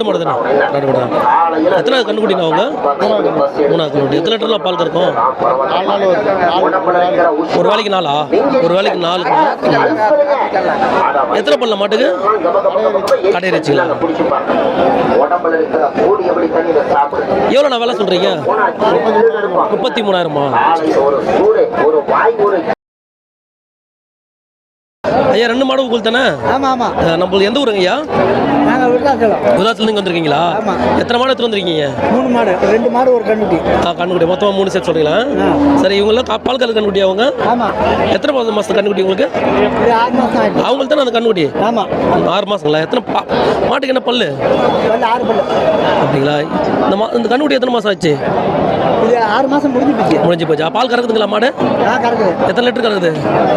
நாட்டு மாடு தானே. நாட்டு மாடு தான். எத்தனை கண்ணுக்குட்டிங்க அவங்க? மூணாவது எத்தனை லிட்டர்லாம் பால் கறக்கும்? ஒரு வேலைக்கு நாலா? ஒரு வேலைக்கு நாலு எத்தனை பல்ல மாட்டுக்கு? கடை வச்சுங்களா எவ்வளோ நான் வேலை சொல்கிறீங்க முப்பத்தி மூணாயிரமா? ஐயா ரெண்டு மாடு உங்களுக்கு தானே ஆமாம் ஆமாம் நம்மளுக்கு எந்த ஊருங்க ஐயா? நாங்கள் விருதாச்சலம் குஜராத்லேருந்து வந்திருக்கீங்களா. எத்தனை மாடு எடுத்துட்டு வந்திருக்கீங்க? மூணு மாடு. ரெண்டு மாடு ஒரு கண்ணுட்டி. ஆ, கண்ணுக்குட்டி மொத்தமாக மூணு செட் சொல்றீங்களா? ஆ. சரி இவங்கெல்லாம் பால் கலர் கண்ணுக்குட்டி அவங்க? ஆமாம் எத்தனை மாதம் மாதம் கண்ணுக்குட்டி உங்களுக்கு? ஆறு மாதம் அவங்களுக்கு தானே அந்த கண்ணுக்குட்டி ஆமாம் ஆறு மாதங்களா எத்தனை பா மாட்டுக்கு என்ன பல்லு? பல்லு ஆறு பல்லு. அப்படிங்களா? இந்த மா இந்த கண்ணுக்குட்டி எத்தனை மாதம் ஆச்சு? இது ஆறு மாதம் முடிஞ்சு போச்சு. முடிஞ்சு போச்சு? பால் கறக்குதுங்களா மாடு? நான் கறக்குது. எத்தனை லிட்டர் கறக்குது?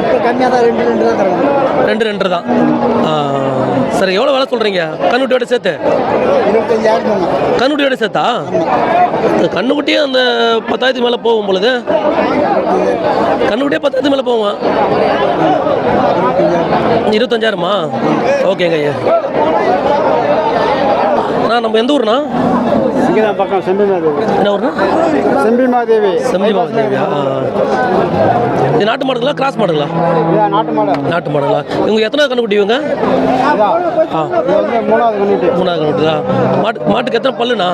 இப்போ கம்மியாக தான் ரெண்டு ரெண்டு தான் கறக்குது. ரெண்டு ரெண்டு தான். ஆ, சரி எவ்வளோ வேலை சொல்கிறீங்க கண்ணுக்குட்டியோட சேர்த்து? இருபத்தஞ்சாயிரம் சொன்னோம் கண்ணுக்குட்டியோட சேர்த்தா? கண்ணுக்குட்டியே அந்த பத்தாயிரத்துக்கு மேலே போகும் பொழுது? கண்ணுக்குட்டியே பத்தாயிரத்துக்கு மேலே போவோம் இருபத்தஞ்சாயிரமா? ஓகேங்க ஐயா. அண்ணா நம்ம எந்த ஊர்ண்ணா? இங்கே தான் பக்கம் செம்பி மாதேவி. என்ன ஊர்ண்ணா செம்பி மாதேவி. செம்பி மாவட்டங்களா இது நாட்டு மாடுங்களா கிராஸ் மாடுங்களா? நாட்டு மாடு. நாட்டு மாடுங்களா? இவங்க எத்தனை கண்ணுக்குட்டி இவங்க மூணாவது மூணாவது தான் மாட்டு மாட்டுக்கு எத்தனை பல்லுண்ணா?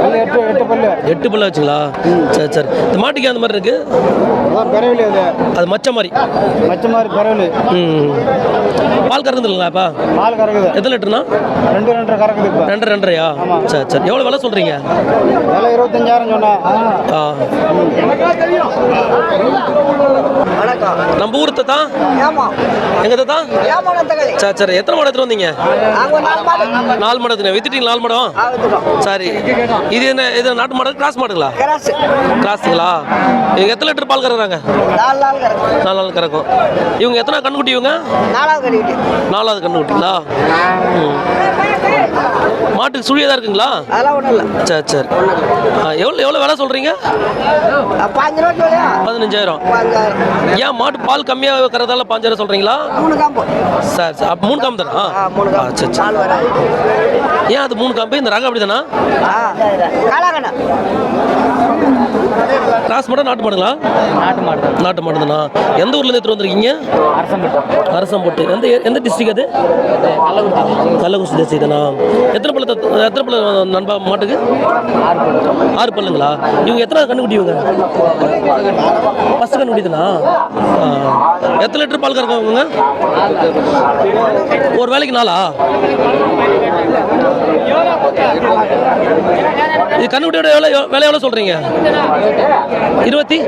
பல்லு எட்டு எட்டு பல்லு. எட்டு பல்லு வச்சுங்களா? சரி சரி. இந்த மாட்டுக்கு அந்த மாதிரி இருக்கு? பிறவிலி அது. அது மச்ச மாதிரி. மச்ச மாதிரி பிறவிலி. ம் பால் கறந்துங்களா பால் கறக்குது. எத்தனை லிட்டர்னா ரெண்டு ரெண்டரை கறக்குது ரெண்டு ரெண்டரையா? சரி சரி. எவ்வளோ விலை சொல்கிறீங்க விலை இருபத்தஞ்சாயிரம் சொன்னேன் ஆ. நம்ம ஊர் தான் எங்க தான் சரி சரி. எத்தனை மாடு எடுத்துட்டு வந்தீங்க? நாலு மாடு. நாலு மாடு எடுத்துங்க வித்துட்டீங்க நாலு மாடம் சரி. இது என்ன இது நாட்டு மாடு கிராஸ் மாடுங்களா? கிராஸ். கிராஸுங்களா? இவங்க எத்தனை லிட்டர் பால் கறக்குறாங்க? நாலு நாள் கறக்கும். இவங்க எத்தனை கண்ணுக்குட்டி இவங்க? நாலாவது கண்ணுக்குட்டிங்களா. மாட்டுக்கு சுழியாக இருக்குங்களா? அதெல்லாம் ஒன்றும் இல்லை. சரி சரி. எவ்வளோ எவ்வளோ விலை சொல்கிறீங்க பதினஞ்சாயிரம். ஏன் மாட்டு பால் கம்மியாக கறதால பாஞ்சாயிரம் சொல்கிறீங்களா மூணு காம்பு. சரி சரி. அப்போ மூணு காம்பு தானா? ஆ மூணு ஆ, காம்பு சரி. சரி ஏன் அது மூணு காம்பு? இந்த ரகம் அப்படி தானா கிராஸ் மாடா நாட்டு மாடுங்களா? நாட்டு மாடு நாட்டு மாடு தானா? எந்த ஊர்லேருந்து எடுத்துட்டு வந்திருக்கீங்க? அரசம்பட்டு. எந்த எந்த டிஸ்ட்ரிக் அது? கள்ளக்குறிச்சி டிஸ்ட்ரிக் தானா? எத்தனை பல்ல தத்- எத்தனை பல்ல நண்பா மாட்டுக்கு? ஆறு பல்லுங்களா இவங்க எத்தனை கண்ணுக்குட்டி இவங்க? ஃபஸ்ட்டு கண்ணுக்குட்டி தானா ஆ. எத்தனை லிட்டர் பால் கறக்கும் இவங்க? ஒரு வேலைக்கு நாளா இது கண்ணுக்குட்டியோட எவ்வளோ விலை எவ்வளோ சொல்கிறீங்க? இருபத்தி?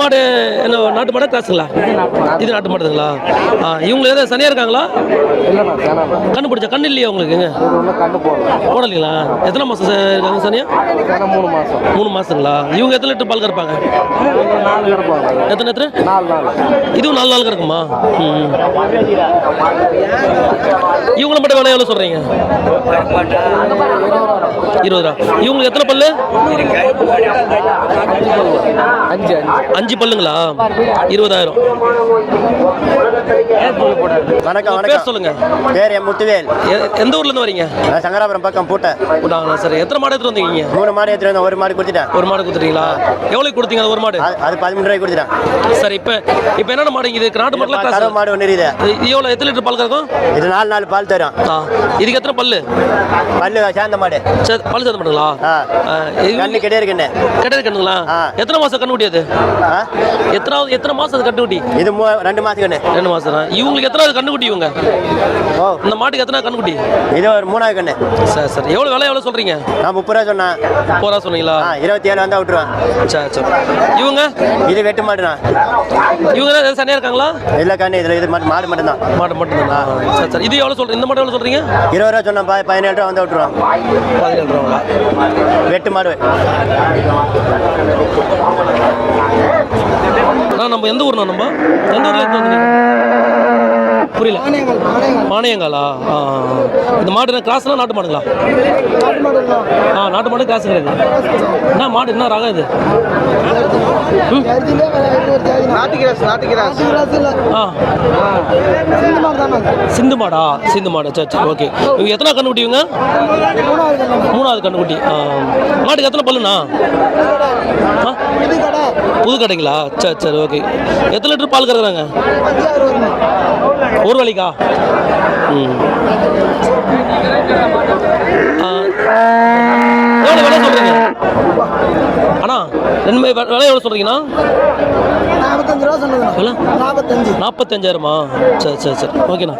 மாடு என்ன நாட்டு மாடா கிராஸுங்களா இது நாட்டு மாடுங்களா? ஆ இவங்க ஏதாவது சனியாக இருக்காங்களா? கண்ணு பிடிச்சா கண்ணு இல்லையா உங்களுக்கு? கண்டு போடலைங்களா? எத்தனை மாதம் இருக்காங்க சனியா? மூணு மாதம் மூணு மாதங்களா இவங்க எத்தனை லிட்டர் பால் கறப்பாங்க? எத்தனை எத்தனை? இதுவும் நாலு நாள் கறக்குமா? ம் மட்டும் விலை எவ்வளோ சொல்கிறீங்க இருபது ரூபா இவங்களுக்கு எத்தனை பல்லு? அஞ்சு அஞ்சு. அஞ்சு பல்லுங்களா? இருபதாயிரம். வணக்கம் வணக்கம். சொல்லுங்க. பேர் என் முத்துவேல். எந்த ஊர்ல இருந்து வரீங்க? நான் சங்கராபுரம் பக்கம் பூட்டை. விட்டாங்களா சார். எத்தனை மாடு எடுத்துட்டு வந்தீங்க மூணு மாடு எடுத்துட்டு வந்தேன். ஒரு மாடு கொடுத்துட்டேன். ஒரு மாடு கொடுத்துட்டீங்களா? எவ்வளவு கொடுத்தீங்க அது ஒரு மாடு? அது- பதிமூணு ரூபாய்க்கு கொடுத்துட்டேன். சார் இப்போ இப்போ என்னென்ன மாடு இது நாட்டு மாடுலாம் கறவை கிராஸ் மாடு ஒன்று இது எவ்வளோ எத்தனை லிட்டர் பால் கறக்கும்? இது நாலு நாலு பால் தரும். இதுக்கு எத்தனை பல்லு? பல்லு சேர்ந்த மாடு. சரி பல்லு சேர்த்து மாடுங்களா? கண்ணு கிட்டே இருக்குண்ணே கிடையாது கண்ணுங்களா. எத்தனை மாசம் கண்ணுக்குட்டி அது? ஆ? எத்தனாவது எத்தனை மாசம் அது கண்ணுக்குட்டி? இது ரெண்டு மாதத்துக்கு ரெண்டு மாசம். இவங்களுக்கு எத்தனாவது கண்ணுக்குட்டி இவங்க? இந்த மாட்டுக்கு எத்தனை கண்ணுக்குட்டி? இது ஒரு மூணாவது கண்ணு. சரி சரி. எவ்வளோ விலை எவ்வளோ சொல்றீங்க? நான் முப்பது ரூபா சொன்னேன். போரா சொன்னீங்களா? ஆ இருபத்தி ஏழு வந்தால் விட்டுருவேன். சரி சரி. இவங்க? இது வெட்டு மாடுண்ணா. இவங்க தான் சனியாக இருக்காங்களா? இல்லை கண்ணு இதில் இது மட்டும் மாடு மட்டும்தான். மாடு மட்டும்தானா? சரி சரி. இது எவ்வளோ சொல்கிறீங்க இந்த மாடு எவ்வளோ சொல்கிறீங்க இருபது ரூபா சொன்னேன் ப- பதினேழு ரூபா வந்தால் விட்டுருவேன். பதினேழு ரூபாங்களா வெட்டு மாடு. நம்ம எந்த ஊர்ண்ணா நம்ம? எந்த ஊர்ல புரியல. ஆ இந்த மாடு கிராஸ்லாம் நாட்டு மாடுங்களா? ஆ நாட்டு மாடு கிராஸ் கிடையாது. என்ன மாடு என்ன ரகம் இது? சிந்து மாடு? சிந்து மாடா. சரி சரி ஓகே. இவங்க எத்தனை கண்ணுக்குட்டி இவங்க மூணாவது ஆ. மாட்டுக்கு எத்தனை பல்லுண்ணா? புது கடைங்களா? சரி சரி ஓகே. எத்தனை லிட்டர் பால் கறக்குறாங்க? ஒரு வழிக்கா. எவ்வளோ விலை சொல்கிறீங்க அண்ணா ரெண்டு விலை எவ்வளோ சொல்கிறீங்கண்ணா நாற்பத்தஞ்சு ரூபா சொன்னதுண்ணா நாற்பத்தஞ்சு நாற்பத்தஞ்சாயிரமா சரி சரி சரி. ஓகேண்ணா.